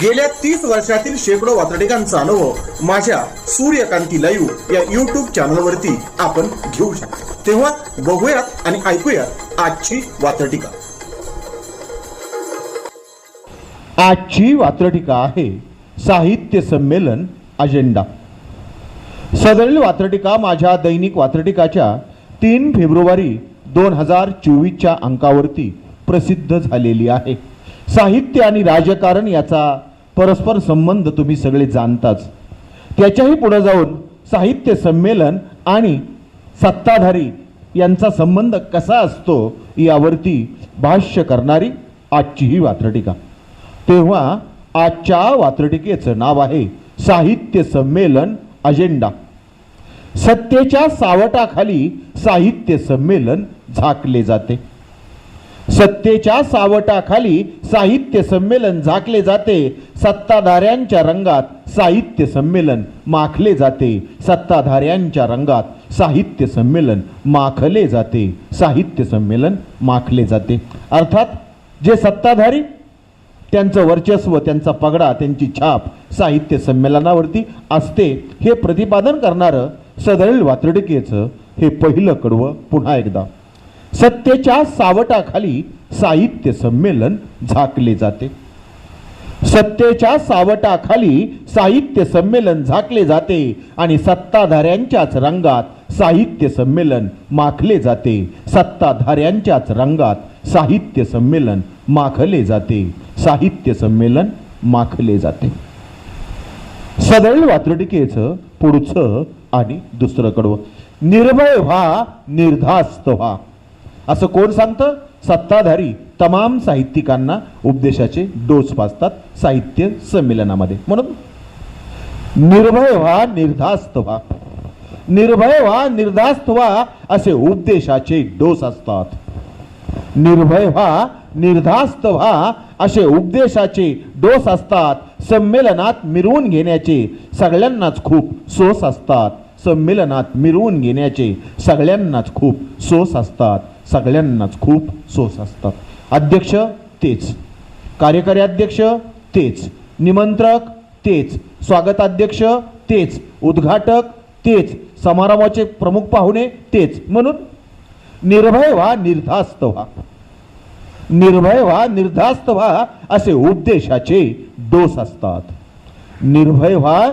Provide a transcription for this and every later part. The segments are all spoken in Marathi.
गेल्या तीस वर्षातील शेकडो वातडिकांचा अनुभव माझ्या सूर्यकांती लाईव्ह या युट्यूब चॅनलवरती आपण घेऊ शकतो. तेव्हा बघूयात आणि ऐकूयात आजची वातडिका आजची वात्रटिका आहे साहित्य संमेलन अजेंडा. सदरील वात्रटिका माझ्या दैनिक वात्रटिकाच्या तीन फेब्रुवारी दोन हजार चोवीसच्या अंकावरती प्रसिद्ध झालेली आहे. साहित्य आणि राजकारण याचा परस्पर संबंध तुम्ही सगळे जाणताच. त्याच्याही पुढे जाऊन साहित्य संमेलन आणि सत्ताधारी यांचा संबंध कसा असतो यावरती भाष्य करणारी आजची ही वात्रटिका. तेव्हा आजच्या वात्रटिकेचं नाव आहे साहित्य संमेलन अजेंडा. सत्तेच्या सावटाखाली साहित्य संमेलन झाकले जाते. सत्तेच्या सावटाखाली साहित्य संमेलन झाकले जाते. सत्ताधाऱ्यांच्या रंगात साहित्य संमेलन माखले जाते. सत्ताधाऱ्यांच्या रंगात साहित्य संमेलन माखले जाते. साहित्य संमेलन माखले जाते. अर्थात जे सत्ताधारी त्यांचं वर्चस्व त्यांचा पगडा त्यांची छाप साहित्य संमेलनावरती असते. हे प्रतिपादन करणारं सदरील वात्रटिकेचं हे पहिलं कडवं पुन्हा एकदा. सत्तेच्या सावटाखाली साहित्य संमेलन झाकले जाते. सत्तेच्या सावटाखाली साहित्य संमेलन झाकले जाते आणि सत्ताधाऱ्यांच्याच रंगात साहित्य संमेलन माखले जाते. सत्ताधाऱ्यांच्याच रंगात साहित्य संमेलन माखले जाते. साहित्य संमेलन माखले जाते. सदळ वात्रटिकेचं पुढचं आणि दुसरं कडवं. निर्भय व्हा निर्धास्त व्हा. असं कोण सांगतं? सत्ताधारी तमाम साहित्यिकांना उपदेशाचे डोस पाजतात साहित्य संमेलनामध्ये. म्हणून निर्भय व्हा निर्धास्त व्हा. निर्भय व्हा निर्धास्त व्हा असे उपदेशाचे डोस असतात. निर्भय व्हा निर्धास्त व्हा असे उपदेशाचे डोस असतात. संमेलनात मिरवून घेण्याचे सगळ्यांनाच खूप सोस असतात. संमेलनात मिरवून घेण्याचे सगळ्यांनाच खूप सोस असतात. सगळ्यांनाच खूप सोस असतात अध्यक्ष तेच. कार्यकारी अध्यक्ष तेच. निमंत्रक तेच. स्वागताध्यक्ष तेच. उद्घाटक तेच. समारंभाचे प्रमुख पाहुणे तेच. म्हणून निर्भय व्हा निर्धास्त व्हा. निर्भय व्हा निर्धास्त व्हा असे उपदेशाचे डोस असतात. निर्भय व्हा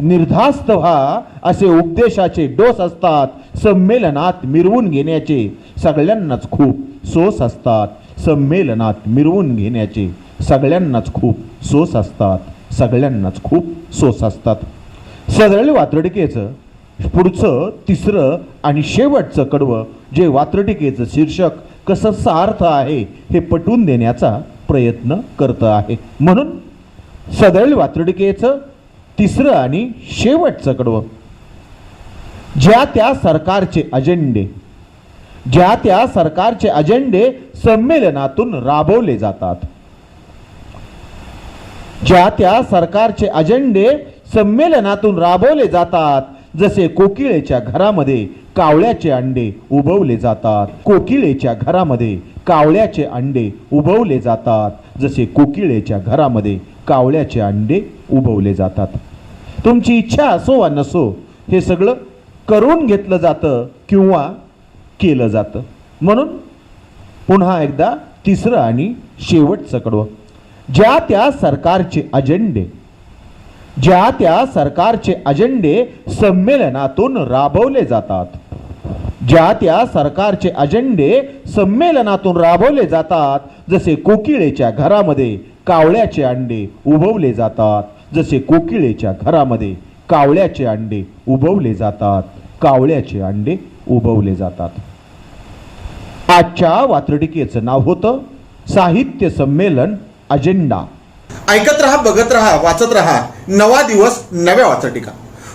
निर्धास्त व्हा असे उपदेशाचे डोस असतात. संमेलनात मिरवून घेण्याचे सगळ्यांनाच खूप सोस असतात. संमेलनात मिरवून घेण्याचे सगळ्यांनाच खूप सोस असतात. सगळ्यांनाच खूप सोस असतात. सदळ वात्रटिकेचं पुढचं तिसरं आणि शेवटचं कडवं जे वात्रटिकेचं शीर्षक कसं सार्थ आहे हे पटवून देण्याचा प्रयत्न करतं आहे. म्हणून सदळ वात्रटिकेचं तिसरं आणि शेवटचं कडवं. ज्या त्या सरकारचे अजेंडे ज्या त्या सरकारचे अजेंडे संमेलनातून राबवले जातात. ज्या त्या सरकारचे अजेंडे संमेलनातून राबवले जातात जसे कोकिळेच्या घरामध्ये कावळ्याचे अंडे उबवले जातात. कोकिळेच्या घरामध्ये कावळ्याचे अंडे उबवले जातात जसे कोकिळेच्या घरामध्ये कावळ्याचे अंडे उबवले जातात. तुमची इच्छा असो वा नसो हे सगळं करून घेतलं जातं किंवा केलं जातं. म्हणून पुन्हा एकदा तिसरं आणि शेवटचं कडवं. ज्या त्या सरकारचे अजेंडे ज्या त्या सरकारचे अजेंडे संमेलनातून राबवले जातात ज्या त्या सरकारचे अजेंडे संमेलनातून राबवले जातात जसे कोकिळेच्या घरामध्ये कावळ्याचे अंडे उभवले जातात जसे कोकिळेच्या घरामध्ये कावळ्याचे अंडे उभवले जातात कावळ्याचे अंडे उभवले जातात. आजच्या वात्रटिकेचं नाव होतं साहित्य संमेलन अजेंडा. ऐकत रहा बघत रहा वाचत रहा. नवा दिवस नव्या वाचटिका